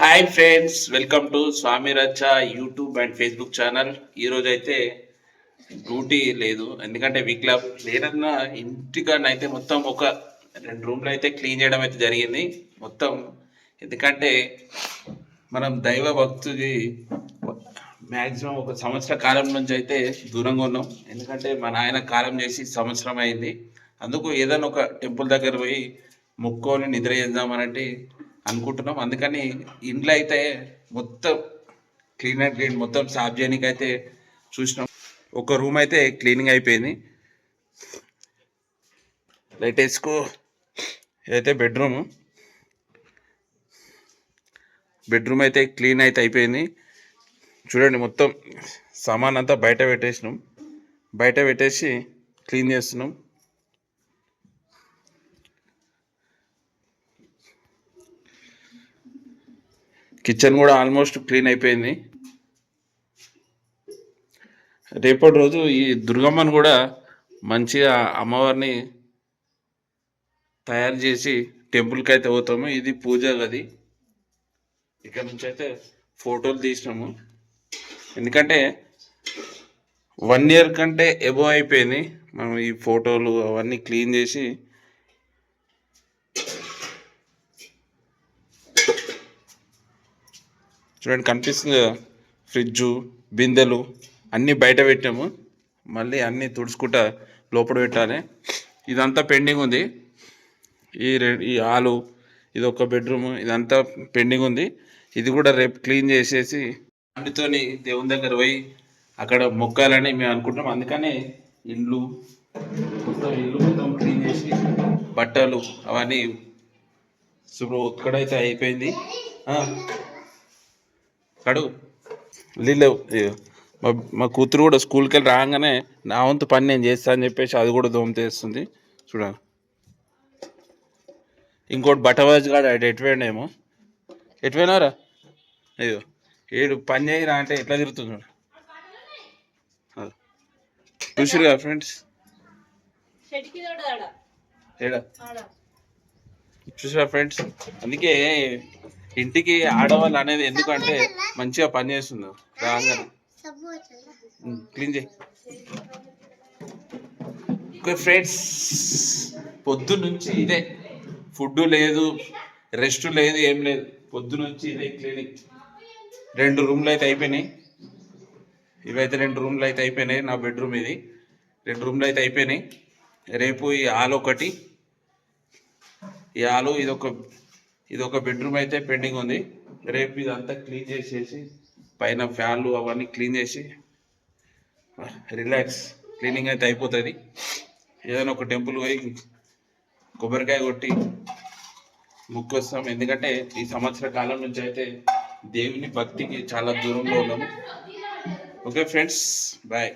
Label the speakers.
Speaker 1: Hi friends welcome to Swami Rachcha YouTube and Facebook channel. ఈరోజు అయితే duty లేదు ఎందుకంటే వీక్లో లేనన్నా ఇంటికాడనైతే మొత్తం ఒక రెండు రూమ్లు అయితే క్లీన్ చేయడం అయితే జరిగింది. మొత్తం ఎందుకంటే మనం దైవ భక్తుది మ్యాక్సిమం ఒక సంవత్సర కాలం నుంచి అయితే దూరంగా ఉన్నాం. ఎందుకంటే మా నాయన కాలం చేసి సంవత్సరం అయింది. అందుకు ఏదైనా ఒక టెంపుల్ దగ్గర పోయి మొక్కొని నిద్ర చేద్దామనంటే అనుకుంటున్నాం. అందుకని ఇండ్లు అయితే మొత్తం క్లీన్ అండ్ క్లీన్ మొత్తం సాఫ్ చేయడానికి అయితే చూసినాం. ఒక రూమ్ అయితే క్లీనింగ్ అయిపోయింది. లేటెస్ట్కు అయితే బెడ్రూమ్. బెడ్రూమ్ అయితే క్లీన్ అయితే అయిపోయింది. చూడండి మొత్తం సామాన్ అంతా బయట పెట్టేసినాం. బయట పెట్టేసి క్లీన్ చేస్తున్నాం. కిచెన్ కూడా ఆల్మోస్ట్ క్లీన్ అయిపోయింది. రేపటి రోజు ఈ దుర్గమ్మను కూడా మంచిగా అమ్మవారిని తయారు చేసి టెంపుల్కి అయితే పోతాము. ఇది పూజ గది. ఇక్కడ నుంచి అయితే ఫోటోలు తీసినాము. ఎందుకంటే వన్ ఇయర్ కంటే ఎబో అయిపోయింది. మనం ఈ ఫోటోలు అవన్నీ క్లీన్ చేసి చూడండి కనిపిస్తుంది ఫ్రిడ్జ్ ఫ్రిడ్జు బిందెలు అన్నీ బయట పెట్టాము. మళ్ళీ అన్నీ తుడుచుకుంటా లోపల పెట్టాలి. ఇదంతా పెండింగ్ ఉంది. ఈ రె ఈ హాలు ఇది ఒక బెడ్రూమ్ ఇదంతా పెండింగ్ ఉంది. ఇది కూడా రేపు క్లీన్ చేసేసి అందుతోని దేవుని దగ్గర పోయి అక్కడ మొక్కాలని మేము అనుకుంటున్నాం. అందుకనే ఇండ్లు మొత్తం ఇల్లు మొత్తం క్లీన్ చేసి బట్టలు అవన్నీ శుభ్రం ఒక్కడైతే అయిపోయింది. ఆ. కడు లేవు మా మా కూతురు కూడా స్కూల్కి వెళ్ళి రాగానే నా వంతు పని నేను చేస్తా అని చెప్పేసి అది కూడా దోమ తెస్తుంది. చూడ ఇంకోటి బట్టవాజ్ కాడ ఎటువేనేమో ఎటువైనారా అయ్యో ఏడు పని చేయరా అంటే ఎట్లా తిరుగుతుంది చూడు. అది. చూసిరుగా ఫ్రెండ్స్?
Speaker 2: ఆడ.
Speaker 1: ఏడా?
Speaker 2: ఆడ.
Speaker 1: చూసారా ఫ్రెండ్స్? అందుకే ఇంటికి ఆడవాళ్ళు అనేది ఎందుకంటే మంచిగా పని చేస్తున్నారు రాగానే క్లీన్ చేయి. ఫ్రెండ్స్. పొద్దు నుంచి ఇదే. ఫుడ్ లేదు రెస్ట్ లేదు ఏం లేదు. పొద్దు నుంచి ఇదే క్లినిక్. రెండు రూమ్లు అయితే అయిపోయినాయి. ఇవైతే రెండు రూమ్లు అయితే అయిపోయినాయి నా బెడ్రూమ్ ఇది. రెండు రూమ్లు అయితే అయిపోయినాయి. రేపు ఈ ఆలు ఒకటి. ఈ ఆలు ఇది ఒక ఇది ఒక బెడ్రూమ్ అయితే పెండింగ్ ఉంది. రేపు ఇదంతా క్లీన్ చేసేసి పైన ఫ్యాన్లు అవన్నీ క్లీన్ చేసి రిలాక్స్ క్లీనింగ్ అయితే అయిపోతుంది. ఏదైనా ఒక టెంపుల్ పోయి కొబ్బరికాయ కొట్టి ముక్కు వస్తాం. ఎందుకంటే ఈ సంవత్సర కాలం నుంచి అయితే దేవుని భక్తికి చాలా దూరంలో ఉన్నాము. Okay friends bye